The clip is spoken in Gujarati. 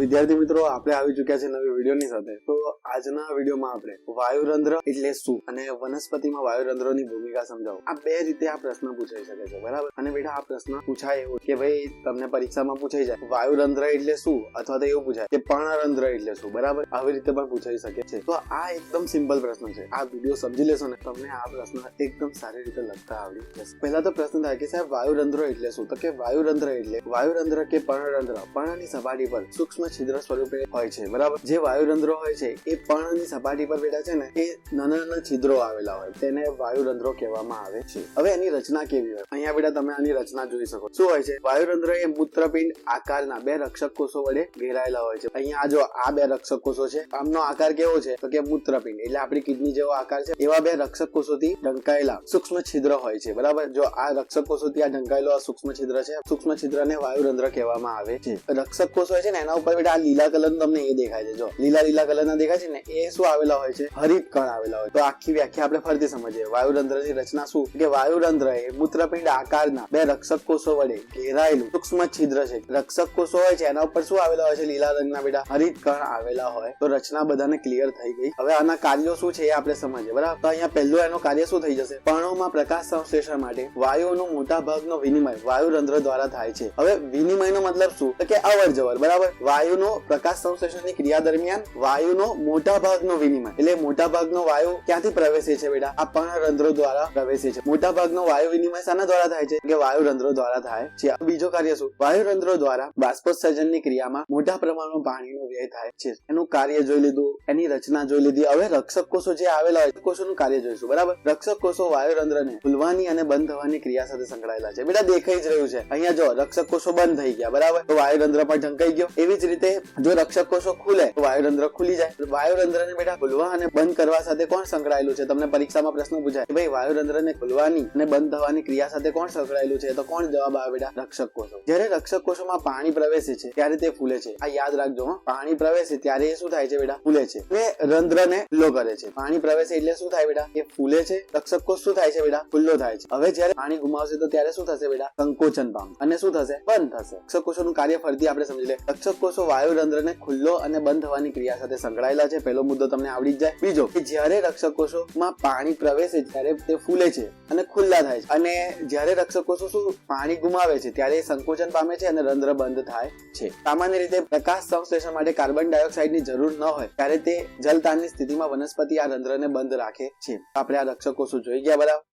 વિદ્યાર્થી મિત્રો, આપણે આવી ચુક્યા છે નવી વિડીયોની સાથે. તો આજના વિડીયોમાં આપણે વાયુરંધ્ર એટલે શું? અને વનસ્પતિમાં વાયુરંધ્રોની ભૂમિકા સમજાવો. આ બે રીતે આ પ્રશ્ન પૂછાઈ શકે છે, બરાબર? અને બેટા, આ પ્રશ્ન પૂછાય એવો કે ભાઈ, તમને પરીક્ષામાં પૂછાઈ જાય, વાયુરંધ્ર એટલે શું? અથવા તો એવું પૂછાય કે પર્ણરંધ્ર એટલે શું, બરાબર? આવી રીતે પણ પૂછાઈ શકે છે. તો આ એકદમ સિમ્પલ પ્રશ્ન છે. આ વીડિયો સમજી લેશો ને, તમને આ પ્રશ્ન એકદમ સારી રીતે લખતા આવડી જશે. પહેલા તો પ્રશ્ન થાય કે સાહેબ, વાયુરંધ્ર એટલે શું? તો કે વાયુરંધ્ર એટલે વાયુરંધ્ર કે પર્ણરંધ્ર? પર્ણની સપાટી પર સૂક્ષ્મ છિદ્ર સ્વરૂપે હોય છે, બરાબર? જે વાયુરંધ્રો હોય છે, એ પર્ણની સપાટી પર બેઠા છે ને, એ નાના નાના છિદ્રો આવેલા હોય, તેને વાયુરંધ્રો કહેવામાં આવે છે. હવે એની રચના કેવી હોય? અહીંયા બેટા તમે આની રચના જોઈ શકો. શું હોય છે? વાયુરંધ્ર એ મૂત્રપિંડ આકારના બે રક્ષક કોષો વડે ઘેરાયેલા હોય છે. અહીંયા જો આ બે રક્ષક કોષો છે, આમનો આકાર કેવો છે? તો કે મૂત્રપિંડ, એટલે આપણી કિડની જેવો આકાર છે. એવા બે રક્ષક કોષોથી ઢંકાયેલા સૂક્ષ્મ છિદ્ર હોય છે, બરાબર? જો આ રક્ષક કોષોથી આ ઢંકાયેલો આ સૂક્ષ્મ છિદ્ર છે, સૂક્ષ્મ છિદ્રને વાયુરંધ્ર કહેવામાં આવે છે. રક્ષક કોષો હોય છે ને, એના ઉપર બેટા, આ લીલા કલર તમને એ દેખાય છે. જો, લીલા લીલા કલર ના દેખાય છે ને, એ શું આવેલા હોય છે? હરિત કણ આવેલા હોય તો આખી વ્યાખ્યા આપણે ફરતી સમજીએ. વાયુરંધ્રની રચના શું? કે વાયુરંધ્ર એ મૂત્રપિંડ આકારના બે રક્ષક કોષો વડે ઘેરાયેલું સૂક્ષ્મ છિદ્ર છે. રક્ષક કોષો હોય છે, એના ઉપર શું આવેલા હોય છે? લીલા રંગના બેટા, હરિત કણ આવેલા હોય. તો રચના બધાને ક્લિયર થઈ ગઈ. હવે આના કાર્યો શું છે એ આપણે સમજીએ, બરાબર? તો અહીંયા પહેલું એનું કાર્ય શું થઈ જશે? પર્ણોમાં પ્રકાશ સંશ્લેષણ માટે વાયુનો મોટા ભાગનો વિનિમય વાયુરંધ્ર દ્વારા થાય છે. હવે વિનિમયનો મતલબ શું? કે અવર જવર બરાબર? વાયુનો પ્રકાશ સંશ્લેષણની ક્રિયા દરમિયાન વાયુનો મોટા ભાગનો વિનિમય. એટલે મોટા ભાગનો વાયુ ક્યાંથી પ્રવેશે છે બેટા? આ પર્ણરંધ્રો દ્વારા પ્રવેશે છે. મોટા ભાગનો વાયુ વિનિમય શાના દ્વારા થાય છે? કે વાયુરંધ્રો દ્વારા થાય છે? બીજો કાર્ય શું? વાયુરંધ્રો દ્વારા બાષ્પોત્સર્જનની ક્રિયામાં મોટા પ્રમાણમાં પાણીનો વ્યય થાય છે. એનું કાર્ય જોઈ લીધું, એની રચના જોઈ લીધી. હવે રક્ષક કોષો જે આવેલા હોય કોષોનું કાર્ય જોઈશું, બરાબર? રક્ષક કોષો વાયુરંધ્રને ખુલવાની અને બંધ થવાની ક્રિયા સાથે સંકળાયેલા છે. બેટા, દેખાઈ જ રહ્યું છે. અહીંયા જો રક્ષક કોષો બંધ થઈ ગયા, બરાબર? તો વાયુરંધ્ર પણ ઢંકાઈ ગયો. એવી જ રીતે જો રક્ષક કોષો ખુલે, તો વાયુરંધ્ર ખુલી જાય. વાયુરંધ્રને બેટા ખુલવા અને બંધ કરવા સાથે કોણ સંકળાયેલું છે? તમને પરીક્ષામાં પ્રશ્ન પૂછાય કે ભાઈ, વાયુરંધ્રને ખુલવાની અને બંધ થવાની ક્રિયા સાથે કોણ સંકળાયેલું છે? તો કોણ જવાબ આવે બેટા? રક્ષક કોષો જ્યારે રક્ષક કોષોમાં પાણી પ્રવેશે છે, ત્યારે તે ફૂલે છે. આ યાદ રાખજો પાણી પ્રવેશે ત્યારે એ શું થાય છે બેટા? ફૂલે છે. એ રંધ્રને ખુલ્લો કરે છે. પાણી પ્રવેશે એટલે શું થાય બેટા? એ ફૂલે છે. રક્ષક કોષ શું થાય છે બેટા? ખુલ્લો થાય છે. હવે જ્યારે પાણી ગુમાવશે તો ત્યારે શું થશે બેટા? સંકોચન પામ. અને શું થશે? બંધ થશે. રક્ષક કોષોનું કાર્ય ફરતી આપણે સમજી લે રક્ષક કોષો વાયુરંધ્રને ખુલ્લો અને બંધ થવાની ક્રિયા સાથે સંકળાયેલા છે. પહેલો મુદ્દો તમને આવડી જાય. બીજો, કે જ્યારે રક્ષક કોષોમાં પાણી પ્રવેશે ત્યારે તે ફૂલે છે અને ખુલ્લા થાય છે. અને જ્યારે રક્ષકોષો શું પાણી ગુમાવે છે, ત્યારે એ સંકોચન પામે છે અને રંધ્ર બંધ થાય છે. સામાન્ય રીતે પ્રકાશ સંશ્લેષણ માટે કાર્બન ડાયોક્સાઇડની જરૂર ન હોય, ત્યારે તે જલતાની સ્થિતિમાં વનસ્પતિ આ રંધ્રને બંધ રાખે છે. આપણે આ રક્ષકોષો જોઈ ગયા બરાબર?